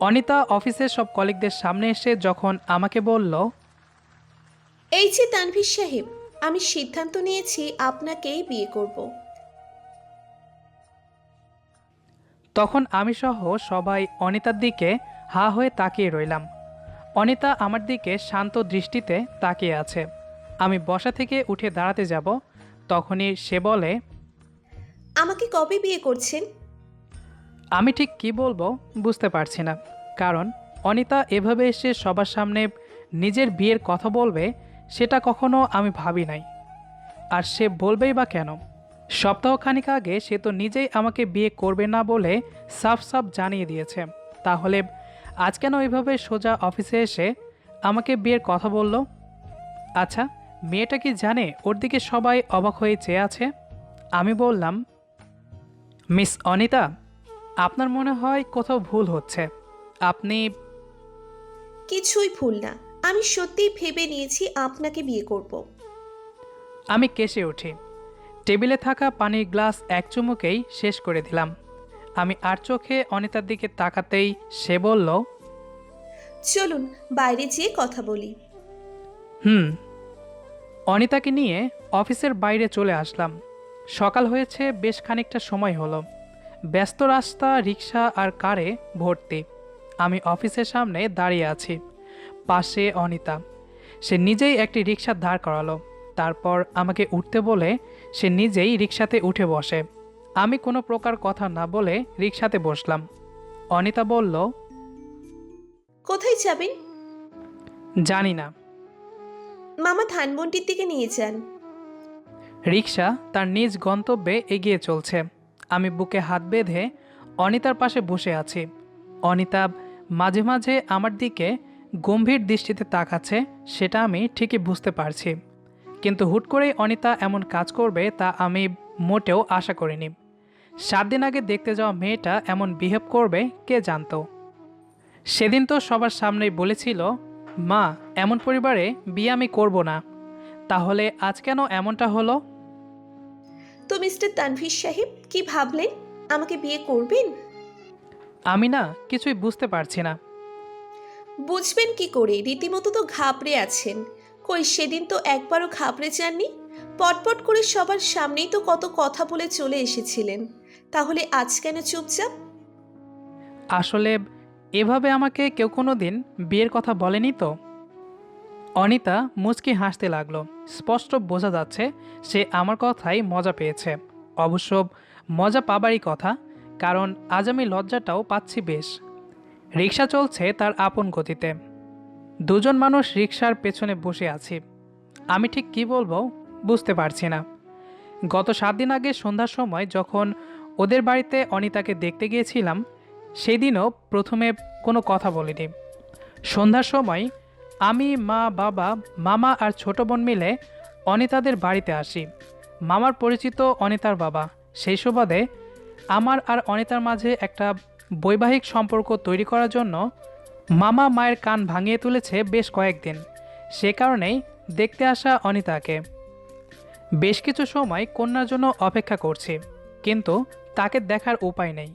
অনিতা অফিসের সব কলিগদের সামনে এসে যখন আমাকে বলল এই যে তানভীর সাহেব আমি সিদ্ধান্ত নিয়েছি আপনাকেই বিয়ে করব। তখন আমি সহ সবাই অনিতার দিকে হা হয়ে তাকিয়ে রইলাম। অনিতা আমার দিকে শান্ত দৃষ্টিতে তাকিয়ে আছে। আমি বসা থেকে উঠে দাঁড়াতে যাব তখনই সে বলে আমাকে কবে বিয়ে করছেন? আমি ঠিক কি বলব বুঝতে পারছি না। কারণ অনিতা এভাবে এসে সবার সামনে নিজের বিয়ের কথা বলবে, সেটা কখনো আমি ভাবি নাই। আর সে বলবেই বা কেন? সপ্তাহখানিক আগে সে তো নিজেই আমাকে বিয়ে করবে না বলে সাফ সাফ জানিয়ে দিয়েছে। তাহলে আজ কেন এভাবে সোজা অফিসে এসে আমাকে বিয়ের কথা বলল? আচ্ছা মেয়েটা কি জানে ওর দিকে সবাই অবাক হয়ে চেয়ে আছে? আমি বললাম, মিস অনিতা আপনার মনে হয় কোথাও ভুল হচ্ছে। আপনি কিছুই ভুল না। আমি সত্যিই ভেবে নিয়েছি আপনাকে বিয়ে করব। আমি কেসে উঠি। টেবিলে থাকা পানির গ্লাস এক চুমুকেই শেষ করে দিলাম। আমি আর চোখে অনিতার দিকে তাকাতেই সে বলল চলুন বাইরে যেয়ে কথা বলি। হুম। অনিতাকে নিয়ে অফিসের বাইরে চলে আসলাম। সকাল হয়েছে বেশ খানিকটা সময় হলো। ব্যস্ত রাস্তা রিক্সা আর কারে ভর্তি। আমি অফিসের সামনে দাঁড়িয়ে আছি। পাশে অনিতা। সে নিজেই একটি রিক্সা দাঁড় করালো। তারপর আমাকে উঠতে বলে সে নিজেই রিক্সাতে উঠে বসে। আমি কোনো প্রকার কথা না বলে রিক্সাতে বসলাম। অনিতা বলল কোথায় যাবেন? জানি না। মামা ধানমন্ডির দিকে নিয়ে যান। রিক্সা তার নিজ গন্তব্যে এগিয়ে চলছে। আমি বুকে হাত বেঁধে অনিতার পাশে বসে আছি। অনিতা মাঝে মাঝে আমার দিকে গম্ভীর দৃষ্টিতে তাকাচ্ছে, সেটা আমি ঠিকই বুঝতে পারছি। কিন্তু হুট করেই অনিতা এমন কাজ করবে তা আমি মোটেও আশা করিনি। সাত দিন আগে দেখতে যাওয়া মেয়েটা এমন বিহেভ করবে, কে জানতো? সেদিন তো সবার সামনেই বলেছিল, মা, এমন পরিবারে বিয়ে আমি করব না। তাহলে আজ কেন এমনটা হলো? তো মিস্টার তানভীর সাহেব কি ভাবলেন? আমাকে বিয়ে করবেন? আমি না কিছুই বুঝতে পারছি না। বুঝবেন কি করে? রীতিমতো তো ঘাবড়ে আছেন। কই সেদিন তো একবারও ঘাবড়ে যাননি? পটপট করে সবার সামনেই তো কত কথা বলে চলে এসেছিলেন। তাহলে আজ কেন চুপচাপ? আসলে এভাবে আমাকে কেউ কোনো দিন বিয়ের কথা বলেনি তো? অনিতা মুচকি হাসতে লাগল। স্পষ্ট বোঝা যাচ্ছে সে আমার কথাই মজা পেয়েছে। অবশ্য মজা পাবারই কথা, কারণ আজ আমি লজ্জাটাও পাচ্ছি বেশ। রিক্সা চলছে তার আপন গতিতে। দুজন মানুষ রিক্সার পেছনে বসে আছি। আমি ঠিক কি বলব বুঝতে পারছি না। গত সাত দিন আগে সন্ধ্যার সময় যখন ওদের বাড়িতে অনিতাকে দেখতে গিয়েছিলাম, সেদিনও প্রথমে কোনো কথা বলিনি। সন্ধ্যার সময় আমি, মা, বাবা, মামা আর ছোট বোন মিলে অনিতাদের বাড়িতে আসি। মামার পরিচিত অনিতার বাবা। সেই সুবাদে আমার আর অনিতার মাঝে একটা বৈবাহিক সম্পর্ক তৈরি করার জন্য মামা মায়ের কান ভাঙিয়ে তুলেছে বেশ কয়েকদিন। সে কারণেই দেখতে আসা অনিতাকে। বেশ কিছু সময় কন্যার জন্য অপেক্ষা করছি, কিন্তু তাকে দেখার উপায় নেই।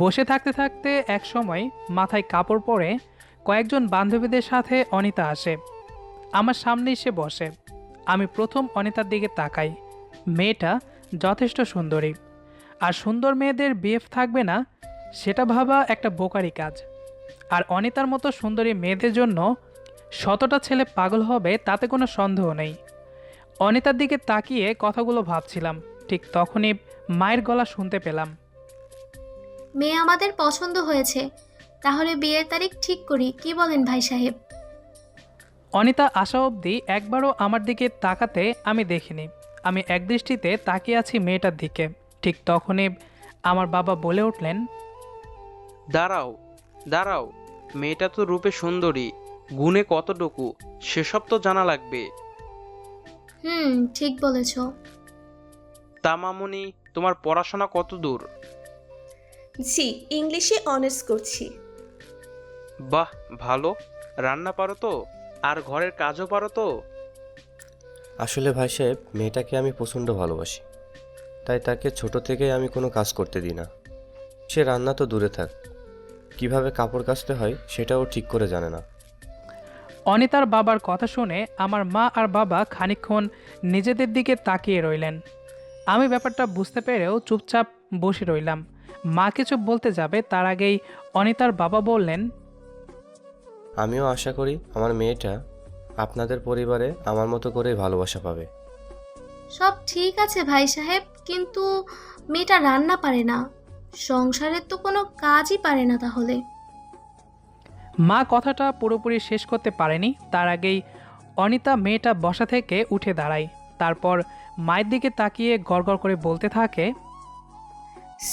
বসে থাকতে থাকতে এক সময় মাথায় কাপড় পরে কয়েকজন বান্ধবীদের সাথে অনিতা আসে। আমার সামনেই সে বসে। আমি প্রথম অনিতার দিকে তাকাই। মেয়েটা যথেষ্ট সুন্দরী। আর সুন্দর মেয়েদের বিএফ থাকবে না, সেটা ভাবা একটা বোকারি কাজ। আর অনিতার মতো সুন্দরী মেয়েদের জন্য শতটা ছেলে পাগল হবে তাতে কোনো সন্দেহ নেই। অনিতার দিকে তাকিয়ে কথাগুলো ভাবছিলাম। ঠিক তখনই মায়ের গলা শুনতে পেলাম। মেয়ে আমাদের পছন্দ হয়েছে। তাহলে বিয়ের তারিখ ঠিক করি কি বলেন ভাই সাহেব? অনিতা আসা অবধি একবারও আমার দিকে তাকাতে আমি দেখিনি। আমি একদৃষ্টিতে তাকিয়ে আছি মেয়েটার দিকে। ঠিক তখনই আমার বাবা বলে উঠলেন দাঁড়াও দাঁড়াও মেয়েটা তো রূপে সুন্দরী গুণে কতটুকু সেসব তো জানা লাগবে। হুম ঠিক বলেছ। তা মামুনি তোমার পড়াশোনা কত দূর? জি ইংলিশে অনার্স করছি। বাহ ভালো। রান্না পারো তো? আর ঘরের কাজও পারো তো? আসলে ভাই সাহেব মেয়েটাকে আমি প্রচণ্ড ভালোবাসি। তাই তাকে ছোট থেকেই আমি কোনো কাজ করতে দিই না। সে রান্না তো দূরে থাক। কীভাবে কাপড় কাচতে হয় সেটাও ঠিক করে জানে না। অনিতার বাবার কথা শুনে আমার মা আর বাবা খানিকক্ষণ নিজেদের দিকে তাকিয়ে রইলেন। আমি ব্যাপারটা বুঝতে পেরেও চুপচাপ বসে রইলাম। মা কিছু বলতে যাবে তার আগেই অনিতার বাবা বললেন আমিও আশা করি আমার মেয়েটা আপনাদের পরিবারে আমার মতো করেই ভালোবাসা পাবে। সব ঠিক আছে ভাই সাহেব কিন্তু মেয়েটা রান্না পারে না। সংসারের তো কোনো কাজই পারে না তাহলে। মা কথাটা পুরোপুরি শেষ করতে পারেনি। তার আগেই অনিতা মেয়েটা বসা থেকে উঠে দাঁড়ায়। তারপর মায়ের দিকে তাকিয়ে গড়গড় করে বলতে থাকে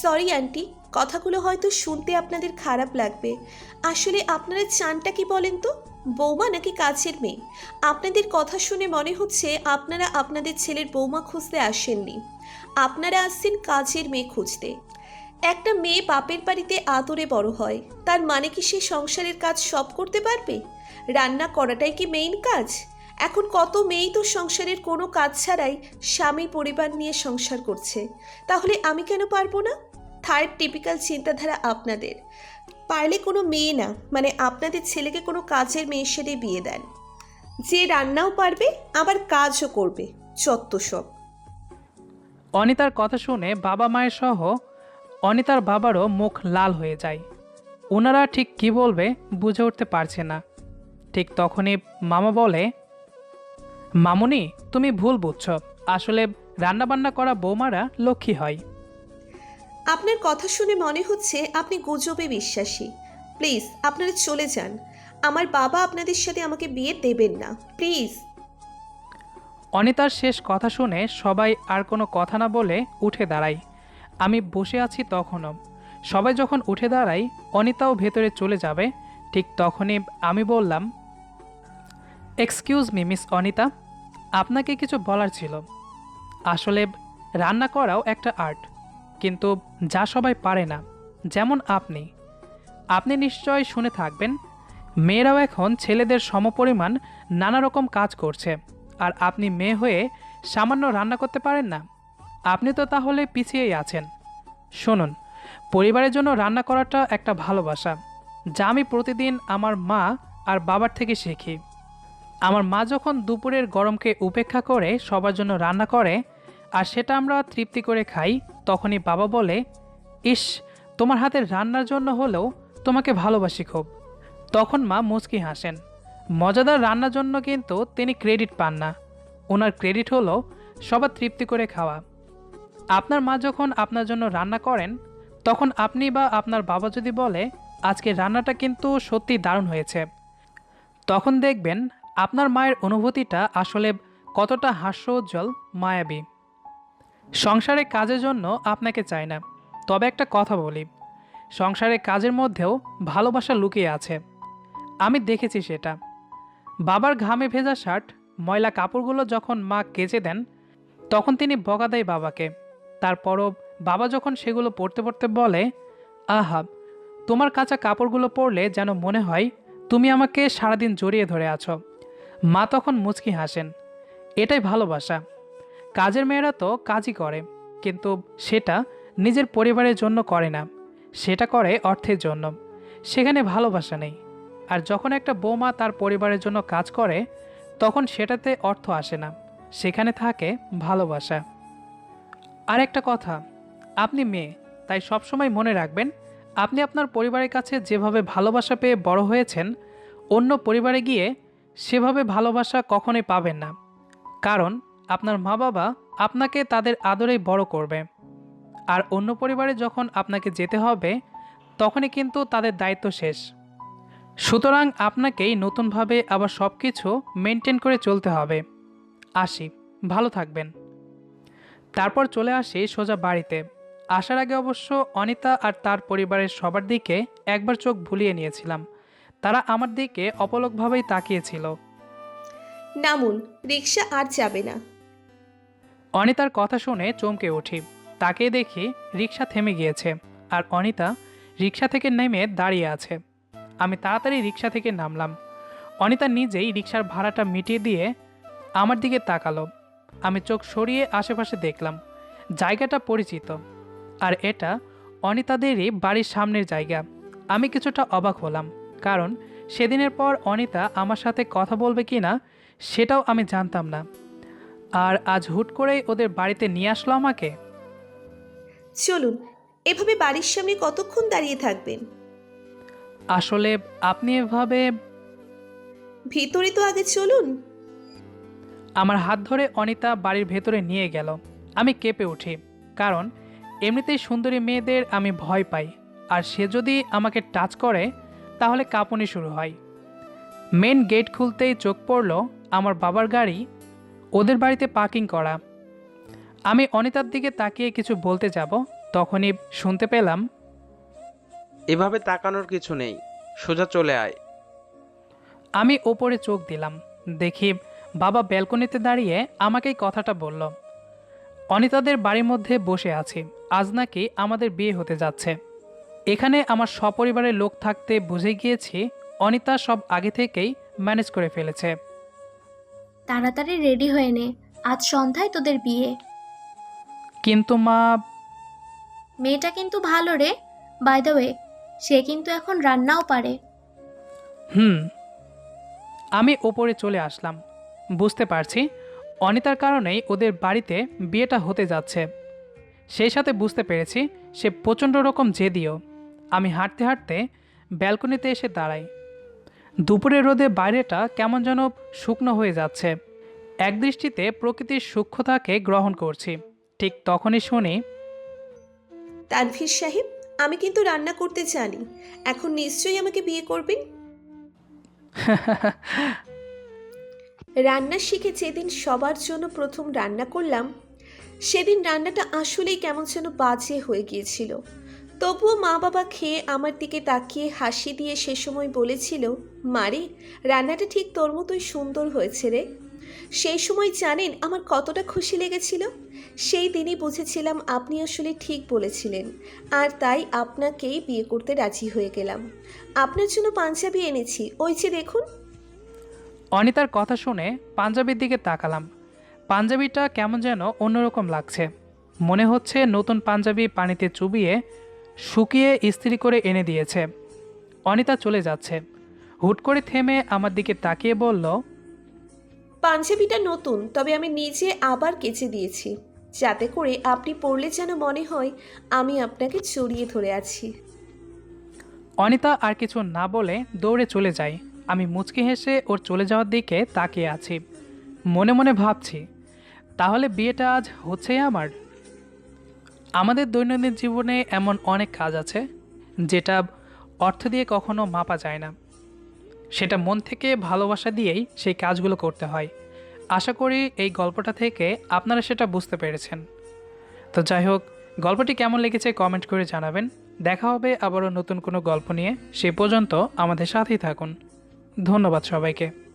সরি আন্টি। কথাগুলো হয়তো শুনতে আপনাদের খারাপ লাগবে। আসলে আপনারা চানটা কি বলেন তো? বৌমা নাকি কাছের মেয়ে? আপনাদের কথা শুনে মনে হচ্ছে আপনারা আপনাদের ছেলের বৌমা খুঁজতে আসেননি। আপনারা আসছেন কাজের মেয়ে খুঁজতে। একটা মেয়ে বাপের বাড়িতে আদরে বড় হয়, তার মানে কি সে সংসারের কাজ সব করতে পারবে? রান্না করাটাই কি মেইন কাজ? এখন কত মেয়েই তো সংসারের কোনো কাজ ছাড়াই স্বামী পরিবার নিয়ে সংসার করছে। তাহলে আমি কেন পারব না? থার্ড টিপিক্যাল চিন্তাধারা আপনাদের। পারলে কোনো মেয়ে না মানে আপনাদের ছেলেকে কোনো কাজের মেয়ের সাথে বিয়ে দেন। যে রান্নাও পারবে, আবার কাজও করবে চত্ব সব। অনিতার কথা শুনে বাবা মায়ের সহ অনিতার বাবারও মুখ লাল হয়ে যায়। ওনারা ঠিক কি বলবে বুঝে উঠতে পারছে না। ঠিক তখনই মামা বলে, মামুনি, তুমি ভুল বুঝছ। আসলে রান্নাবান্না করা বৌমারা লক্ষ্মী হয়। আপনার কথা শুনে মনে হচ্ছে আপনি গুজবে বিশ্বাসী। প্লিজ, আপনারা চলে যান। আমার বাবা আপনাদের সাথে আমাকে বিয়ে দেবেন না। প্লিজ। অনিতার শেষ কথা শুনে সবাই আর কোনো কথা না বলে উঠে দাঁড়ায়। আমি বসে আছি তখনও। সবাই যখন উঠে দাঁড়াই অনিতাও ভেতরে চলে যাবে। ঠিক তখনই আমি বললাম এক্সকিউজ মি মিস অনিতা, আপনাকে কিছু বলার ছিল। আসলে রান্না করাও একটা আর্ট কিন্তু যা সবাই পারে না, যেমন আপনি। আপনি নিশ্চয় শুনে থাকবেন, মেয়েরাও এখন ছেলেদের সমপরিমাণ নানা রকম কাজ করছে, আর আপনি মেয়ে হয়ে সামান্য রান্না করতে পারেন না। আপনি তো তাহলে পিছিয়েই আছেন। শুনুন, পরিবারের জন্য রান্না করাটা একটা ভালোবাসা, যা আমি প্রতিদিন আমার মা আর বাবার থেকে শিখি। আমার মা যখন দুপুরের গরমকে উপেক্ষা করে সবার জন্য রান্না করে, আর সেটা আমরা তৃপ্তি করে খাই তখনই বাবা বলে, ইস, তোমার হাতের রান্নার জন্য হলেও তোমাকে ভালোবাসি খুব। তখন মা মুচকি হাসেন। মজাদার রান্নার জন্য কিন্তু তিনি ক্রেডিট পান না। ওনার ক্রেডিট হলো সবার তৃপ্তি করে খাওয়া। আপনার মা যখন আপনার জন্য রান্না করেন, তখন আপনি বা আপনার বাবা যদি বলে, আজকে রান্নাটা কিন্তু সত্যি দারুণ হয়েছে, তখন দেখবেন আপনার মায়ের অনুভূতিটা আসলে কতটা হাস্যোজ্জ্বল, মায়াবী। সংসারে কাজের জন্য আপনাকে চাই না। তবে একটা কথা বলি। সংসারে কাজের মধ্যেও ভালোবাসা লুকিয়ে আছে। আমি দেখেছি সেটা। বাবার ঘামে ভেজা শার্ট, ময়লা কাপড়গুলো যখন মা কেচে দেন, তখন তিনি বকা দেয় বাবাকে। তারপরও বাবা যখন সেগুলো পড়তে পড়তে বলে, আহা, তোমার কাঁচা কাপড়গুলো পরলে যেন মনে হয় তুমি আমাকে সারাদিন জড়িয়ে ধরে আছো। মা তখন মুচকি হাসেন। এটাই ভালোবাসা। কাজের মেয়েরা তো কাজই করে, কিন্তু সেটা নিজের পরিবারের জন্য করে না। সেটা করে অর্থের জন্য। সেখানে ভালোবাসা নেই। আর যখন একটা বৌমা তার পরিবারের জন্য কাজ করে, তখন সেটাতে অর্থ আসে না। সেখানে থাকে ভালোবাসা। আর একটা কথা, আপনি মেয়ে, তাই সবসময় মনে রাখবেন, আপনি আপনার পরিবারের কাছে যেভাবে ভালোবাসা পেয়ে বড় হয়েছেন, অন্য পরিবারে গিয়ে সেভাবে ভালোবাসা কখনোই পাবেন না। কারণ আপনার মা বাবা আপনাকে তাদের আদরেই বড় করবে। আর অন্য পরিবারে যখন আপনাকে যেতে হবে, তখনই কিন্তু তাদের দায়িত্ব শেষ। সুতরাং আপনাকেই নতুনভাবে আবার সব কিছু মেনটেন করে চলতে হবে। আসি, ভালো থাকবেন। তারপর চলে আসি সোজা বাড়িতে। আসার আগে অবশ্য অনিতা আর তার পরিবারের সবার দিকে একবার চোখ ভুলিয়ে নিয়েছিলাম। তারা আমার দিকে অপলকভাবেই তাকিয়েছিল। নামুন রিক্সা আর যাবে না। অনিতার কথা শুনে চমকে উঠি। তাকে দেখি রিক্সা থেমে গিয়েছে আর অনিতা রিক্সা থেকে নেমে দাঁড়িয়ে আছে। আমি তাড়াতাড়ি রিক্সা থেকে নামলাম। অনিতা নিজেই রিক্সার ভাড়াটা মিটিয়ে দিয়ে আমার দিকে তাকালো। আমি চোখ সরিয়ে আশেপাশে দেখলাম। জায়গাটা পরিচিত। আর এটা অনিতাদেরই বাড়ির সামনের জায়গা। আমি কিছুটা অবাক হলাম, কারণ সেদিনের পর অনিতা আমার সাথে কথা বলবে কি না সেটাও আমি জানতাম না। আর আজ হুট করেই ওদের বাড়িতে নিয়ে আসলো আমাকে। চলুন এভাবে বাড়ির সামনে কতক্ষণ দাঁড়িয়ে থাকবেন? আসলে আপনি এভাবে ভিতরে তো আগে চলুন। আমার হাত ধরে অনিতা বাড়ির ভেতরে নিয়ে গেল। আমি কেঁপে উঠি কারণ এমনিতেই সুন্দরী মেয়েদের আমি ভয় পাই। আর সে যদি আমাকে টাচ করে তাহলে কাঁপুনি শুরু হয়। মেন গেট খুলতেই চোখ পড়ল আমার বাবার গাড়ি ওদের বাড়িতে পার্কিং করা। আমি অনিতার দিকে তাকিয়ে কিছু বলতে যাব তখনই শুনতে পেলাম এভাবে তাকানোর কিছু নেই সোজা চলে আয়। আমি ওপরে চোখ দিলাম দেখি বাবা ব্যালকনিতে দাঁড়িয়ে আমাকেই কথাটা বলল অনিতাদের বাড়ির মধ্যে বসে আছি আজ নাকি আমাদের বিয়ে হতে যাচ্ছে। এখানে আমার সপরিবারের লোক থাকতে বুঝে গিয়েছি অনিতা সব আগে থেকেই ম্যানেজ করে ফেলেছে। তাড়াতাড়ি রেডি হয়ে নে। আজ সন্ধ্যায় তোদের বিয়ে। কিন্তু মা মেয়েটা কিন্তু ভালো রে। বাই দ্য ওয়ে সে কিন্তু এখন রান্নাও পারে। হুম আমি ওপরে চলে আসলাম। বুঝতে পারছি অনিতার কারণেই ওদের বাড়িতে বিয়েটা হতে যাচ্ছে। সেই সাথে বুঝতে পেরেছি সে প্রচণ্ড রকম জেদিও। আমি হাঁটতে হাঁটতে ব্যালকনিতে এসে দাঁড়াই। দুপুরের রোদে বাইরেটা কেমন যেন শুকনো হয়ে যাচ্ছে। একদৃষ্টিতে প্রকৃতির সূক্ষ্মতাকে গ্রহণ করছি। ঠিক তখনই শুনি তানভীর সাহেব আমি কিন্তু রান্না করতে জানি। এখন নিশ্চয়ই আমাকে বিয়ে করবেন? রান্না শিখে যেদিন সবার জন্য প্রথম রান্না করলাম সেদিন রান্নাটা আসলেই কেমন যেন বাজে হয়ে গিয়েছিল। তবুও মা বাবা খেয়ে আমার দিকে তাকিয়ে হাসি দিয়ে সে সময় বলেছিল মারে রান্নাটা ঠিক তোর মতোই সুন্দর হয়েছে রে। সেই সময় জানেন আমার কতটা খুশি লেগেছিল? সেই দিনই বুঝেছিলাম আপনি আসলে ঠিক বলেছিলেন, আর তাই আপনাকেই বিয়ে করতে রাজি হয়ে গেলাম। আপনার জন্য পাঞ্জাবি এনেছি, ওই যে দেখুন। অনিতার কথা শুনে পাঞ্জাবির দিকে তাকালাম। পাঞ্জাবিটা কেমন যেন অন্যরকম লাগছে। মনে হচ্ছে নতুন পাঞ্জাবি পানিতে চুবিয়ে শুকিয়ে ইস্ত্রি করে এনে দিয়েছে। অনিতা চলে যাচ্ছে। হুট করে থেমে আমার দিকে তাকিয়ে বলল পাঞ্জাবিটা নতুন তবে আমি নিজে আবার কেচে দিয়েছি। যাতে করে আপনি পড়লে যেন মনে হয় আমি আপনাকে চড়িয়ে ধরে আছি। অনিতা আর কিছু না বলে দৌড়ে চলে যায়। আমি মুচকি হেসে ওর চলে যাওয়ার দিকে তাকিয়ে আছি। মনে মনে ভাবছি তাহলে বিয়েটা আজ হচ্ছেই আমার? আমাদের দৈনন্দিন জীবনে এমন অনেক কাজ আছে যেটা অর্থ দিয়ে কখনো মাপা যায় না। সেটা মন থেকে ভালোবাসা দিয়েই সেই কাজগুলো করতে হয়। আশা করি এই গল্পটা থেকে আপনারা সেটা বুঝতে পেরেছেন। তো যাই হোক, গল্পটি কেমন লেগেছে কমেন্ট করে জানাবেন। দেখা হবে আবারও নতুন কোনো গল্প নিয়ে। সে পর্যন্ত আমাদের সাথেই থাকুন। ধন্যবাদ সবাইকে।